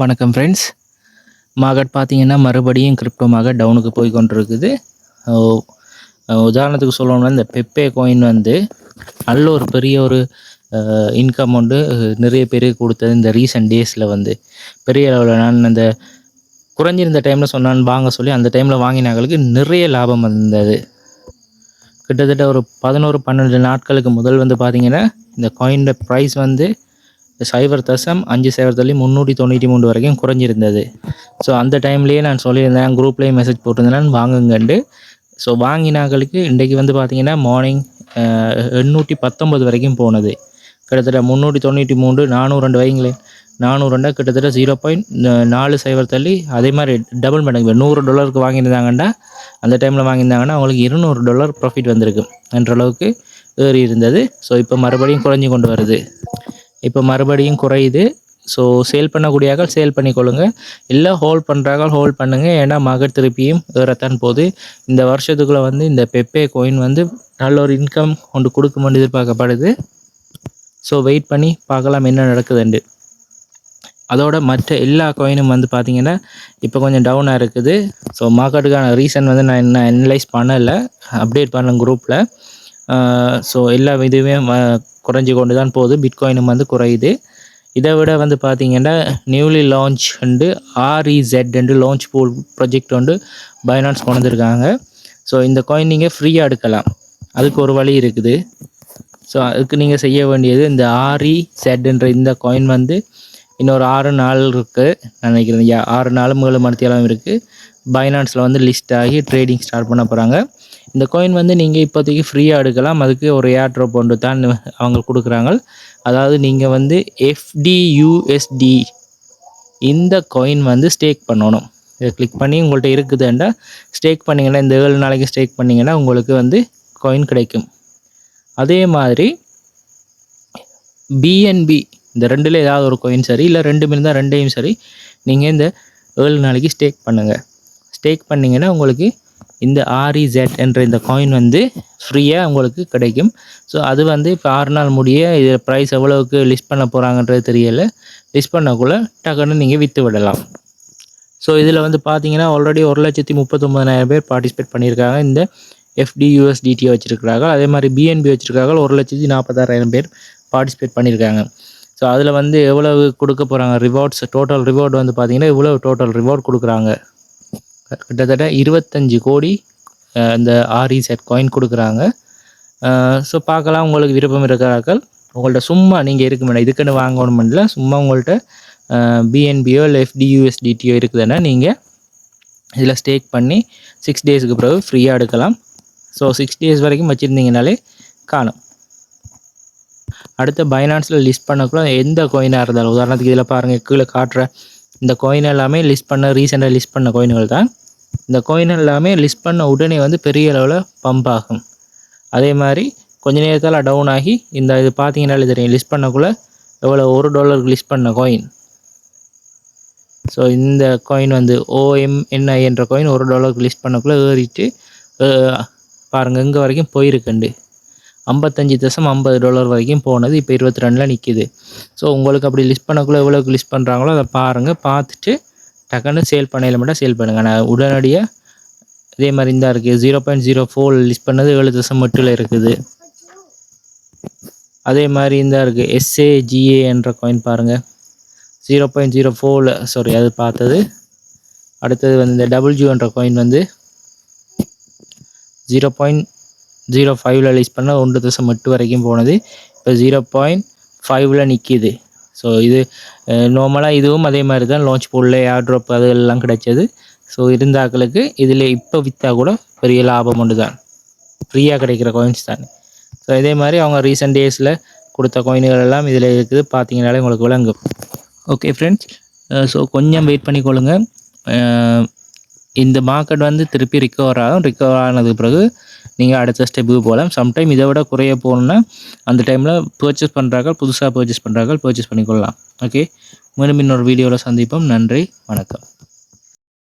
வணக்கம் friends market பார்த்தீங்கன்னா மறுபடியும் கிரிப்டோ மார்க்கெட் டவுனுக்கு போய் கொண்டிருக்குது. உதாரணத்துக்கு சொல்லணும்னா இந்த பெப்பே கோயின் வந்து நல்ல ஒரு பெரிய ஒரு இன்கம் வந்து நிறைய பேருக்கு கொடுத்தது இந்த ரீசெண்ட் டேஸில் வந்து. பெரிய அளவில் நான் அந்த குறைஞ்சிருந்த டைமில் சொன்னான்னு வாங்க சொல்லி அந்த டைமில் வாங்கினாங்களுக்கு நிறைய லாபம் வந்தது. கிட்டத்தட்ட ஒரு பதினோரு பன்னெண்டு நாட்களுக்கு முதல் வந்து பார்த்திங்கன்னா இந்த காயினோட ப்ரைஸ் வந்து சைபர் தசம் அஞ்சு சைபர் தள்ளி முந்நூற்றி தொண்ணூற்றி மூணு வரைக்கும் குறைஞ்சிருந்தது. ஸோ அந்த டைம்லேயே நான் சொல்லியிருந்தேன் குரூப்லேயே மெசேஜ் போட்டிருந்தேன் வாங்குங்கண்டு ஸோ வாங்கினாங்களுக்கு இன்றைக்கு வந்து பார்த்தீங்கன்னா மார்னிங் எண்ணூற்றி பத்தொம்பது வரைக்கும் போனது. கிட்டத்தட்ட முந்நூற்றி தொண்ணூற்றி மூணு நானூறு ரெண்டு வைங்களேன் நானூறு ரெண்டா கிட்டத்தட்ட ஜீரோ பாயிண்ட் நாலு சைபர் தள்ளி அதே மாதிரி டபுள் மடங்கு நூறு டாலருக்கு வாங்கியிருந்தாங்கன்னா அந்த டைமில் வாங்கியிருந்தாங்கன்னா அவங்களுக்கு இருநூறு டாலர் ப்ராஃபிட் வந்திருக்கு என்ற அளவுக்கு ஏறி இருந்தது ஸோ இப்போ மறுபடியும் குறைஞ்சி கொண்டு வருது. இப்போ மறுபடியும் குறையுது. ஸோ சேல் பண்ணக்கூடியாக சேல் பண்ணிக்கொள்ளுங்க. இல்லை ஹோல்ட் பண்ணுறாங்க ஹோல்ட் பண்ணுங்கள் ஏன்னா மகர் திருப்பியும் ஏறத்தான் போகுது. இந்த வருஷத்துக்குள்ளே வந்து இந்த பெப்பே கோயின் வந்து நல்ல ஒரு இன்கம் கொண்டு கொடுக்குமென்று எதிர்பார்க்கப்படுது. ஸோ வெயிட் பண்ணி பார்க்கலாம் என்ன நடக்குதுண்டு அதோட மற்ற எல்லா காயினும் வந்து பார்த்தீங்கன்னா இப்போ கொஞ்சம் டவுனாக இருக்குது. ஸோ மார்க்கெட்டுக்கான ரீசன் வந்து நான் இன்னும் அனலைஸ் பண்ணலை. அப்டேட் பண்ண குரூப்பில் ஸோ எல்லா இதுவுமே குறைஞ்சி கொண்டு தான் போகுது. பிட்காயினும் வந்து குறையுது. இதை விட வந்து பார்த்தீங்கன்னா நியூலி லான்ச் வந்து ஆர்இசெட் என்று லான்ச் பூல் ப்ராஜெக்ட் வந்து பைனான்ஸ் கொண்டு வந்திருக்காங்க. ஸோ இந்த காயின் நீங்கள் ஃப்ரீயாக எடுக்கலாம். அதுக்கு ஒரு வழி இருக்குது. ஸோ அதுக்கு நீங்கள் செய்ய வேண்டியது இந்த ஆர்இ செட்ன்ற இந்த காயின் வந்து இன்னொரு ஆறு நாள் இருக்குது நினைக்கிறேன் யா ஆறு நாளும் ஏழு மணித்தேலம் இருக்குது பைனான்ஸில் வந்து லிஸ்ட் ஆகி ட்ரேடிங் ஸ்டார்ட் பண்ண போகிறாங்க இந்த காயின் வந்து நீங்கள் இப்போதைக்கு ஃப்ரீயாக எடுக்கலாம். அதுக்கு ஒரு ஏர் ட்ராப் ஒன்று தான் அவங்க கொடுக்குறாங்க. அதாவது நீங்கள் வந்து எஃப்டியூஎஸ்டி இந்த காயின் வந்து ஸ்டேக் பண்ணணும். இதை கிளிக் பண்ணி உங்கள்கிட்ட இருக்குதுண்டா ஸ்டேக் பண்ணிங்கன்னா இந்த ஏழு நாளைக்கு ஸ்டேக் பண்ணிங்கன்னா உங்களுக்கு வந்து காயின் கிடைக்கும். அதே மாதிரி பிஎன்பி இந்த ரெண்டில் ஏதாவது ஒரு காயின் சரி இல்லை ரெண்டுமே இருந்தால் ரெண்டையும் சரி நீங்கள் இந்த ஏழு நாளைக்கு ஸ்டேக் பண்ணுங்கள் ஸ்டேக் பண்ணிங்கன்னா உங்களுக்கு இந்த ஆர்இசெட் என்ற இந்த காயின் வந்து ஃப்ரீயாக உங்களுக்கு கிடைக்கும். ஸோ அது வந்து இப்போ ஆறு நாள் முடிய இது ப்ரைஸ் எவ்வளவுக்கு லிஸ்ட் பண்ண போகிறாங்கன்றது தெரியலை. லிஸ்ட் பண்ணக்குள்ளே டக்குன்னு நீங்கள் விற்று விடலாம். ஸோ இதில் வந்து பார்த்தீங்கன்னா ஆல்ரெடி ஒரு லட்சத்தி முப்பத்தொம்பதாயிரம் பேர் பார்ட்டிசிபேட் பண்ணியிருக்காங்க. இந்த எஃப்டியூஎஸ்டிடி வச்சுருக்கிறாங்க. அதே மாதிரி பிஎன்பி வச்சுருக்காங்க. ஒரு லட்சத்தி நாற்பதாயிரம் பேர் பார்ட்டிசிபேட் பண்ணியிருக்காங்க. ஸோ அதில் வந்து எவ்வளவு கொடுக்க போகிறாங்க ரிவார்ட்ஸ் டோட்டல் ரிவார்டு வந்து பார்த்தீங்கன்னா இவ்வளோ டோட்டல் ரிவார்ட் கொடுக்குறாங்க. கிட்டத்தட்ட இருபத்தஞ்சு கோடி இந்த ஆர்இ செட் காயின் கொடுக்குறாங்க. ஸோ பார்க்கலாம் உங்களுக்கு விருப்பம் இருக்கிறார்கள். உங்கள்ட்ட சும்மா நீங்கள் இருக்க இதுக்குன்னு வாங்கணும் இல்லை. சும்மா உங்கள்கிட்ட பிஎன்பியோ இல்லை எஃப்டியூஎஸ்டிடியோ இருக்குதுன்னா நீங்கள் இதில் ஸ்டேக் பண்ணி சிக்ஸ் டேஸுக்கு பிறகு ஃப்ரீயாக எடுக்கலாம். ஸோ சிக்ஸ் டேஸ் வரைக்கும் வச்சுருந்தீங்கனாலே காணும். அடுத்து பைனான்ஸில் லிஸ்ட் பண்ணக்குள்ள எந்த கோயினாக இருந்தாலும் உதாரணத்துக்கு இதில் பாருங்கள் கீழே காட்டுற இந்த கோயின் எல்லாமே லிஸ்ட் பண்ண ரீசெண்டாக லிஸ்ட் பண்ண கோயின்கள் தான். இந்த கோயின் எல்லாமே லிஸ்ட் பண்ண உடனே வந்து பெரிய அளவில் பம்ப் ஆகும். அதே மாதிரி கொஞ்ச நேரத்தால் டவுன் ஆகி இந்த இது பார்த்தீங்கன்னாலே தெரியும் லிஸ்ட் பண்ணக்குள்ளே எவ்வளோ ஒரு டாலருக்கு லிஸ்ட் பண்ண கோயின் ஸோ இந்த காயின் வந்து ஓஎம்என்ஐ என்ற காயின் ஒரு டாலருக்கு லிஸ்ட் பண்ணக்குள்ளே ஏறிட்டு பாருங்கள் இங்கே வரைக்கும் போயிருக்குண்டு ஐம்பத்தஞ்சு தசம் ஐம்பது டாலர் வரைக்கும் போனது இப்போ இருபத்தி ரெண்டில் நிற்கிது ஸோ உங்களுக்கு அப்படி லிஸ்ட் பண்ணக்குள்ளே எவ்வளோக்கு லிஸ்ட் பண்ணுறாங்களோ அதை பாருங்கள் பார்த்துட்டு டக்குன்னு சேல் பண்ணையில் மட்டும் சேல் பண்ணுங்கள் நான் உடனடியாக இதே மாதிரி தான் இருக்குது zero point zero four list பண்ணது ஏழு தசம் எட்டில் இருக்குது. அதே மாதிரி இந்த இருக்குது எஸ்ஏஜிஏ என்ற காயின் பாருங்கள் ஜீரோ பாயிண்ட் ஜீரோ ஃபோரில் சாரி அது பார்த்தது. அடுத்தது வந்து இந்த டபுள் ஜியோ என்ற காயின் வந்து ஜீரோ பாயிண்ட் ஜீரோ ஃபைவ்ல ரிலீஸ் பண்ணால் ஒன்று தசம் எட்டு வரைக்கும் போனது. இப்போ ஜீரோ பாயிண்ட் ஃபைவ்ல நிற்கிது ஸோ இது நார்மலாக இதுவும் அதே மாதிரி தான் லான்ச் போடல ஏர் ட்ராப் அது எல்லாம் கிடைச்சது. ஸோ இருந்தாக்களுக்கு இதில் இப்போ விற்றா கூட பெரிய லாபம் ஒன்று தான் ஃப்ரீயாக கிடைக்கிற காயின்ஸ் தானே. ஸோ இதே மாதிரி அவங்க ரீசெண்ட் டேஸில் கொடுத்த காயின்கள் எல்லாம் இதில் இருக்குது. பார்த்தீங்கனாலே உங்களுக்கு விளங்கும். ஓகே ஃப்ரெண்ட்ஸ் ஸோ கொஞ்சம் வெயிட் பண்ணிக்கொள்ளுங்க இந்த மார்க்கெட் வந்து திருப்பி ரிக்கவர் ஆகும். ரிக்கவர் ஆனதுக்கு பிறகு நீங்கள் அடுத்த ஸ்டெப்புக்கு போகலாம். சம்டைம் இதை விட குறைய போகணுன்னா அந்த டைமில் பர்ச்சேஸ் பண்ணுறாங்க புதுசாக பர்ச்சேஸ் பண்ணுறாங்க பர்ச்சேஸ் பண்ணிக்கொள்ளலாம். ஓகே மீண்டும் இன்னொரு வீடியோவில் சந்திப்போம். நன்றி வணக்கம்.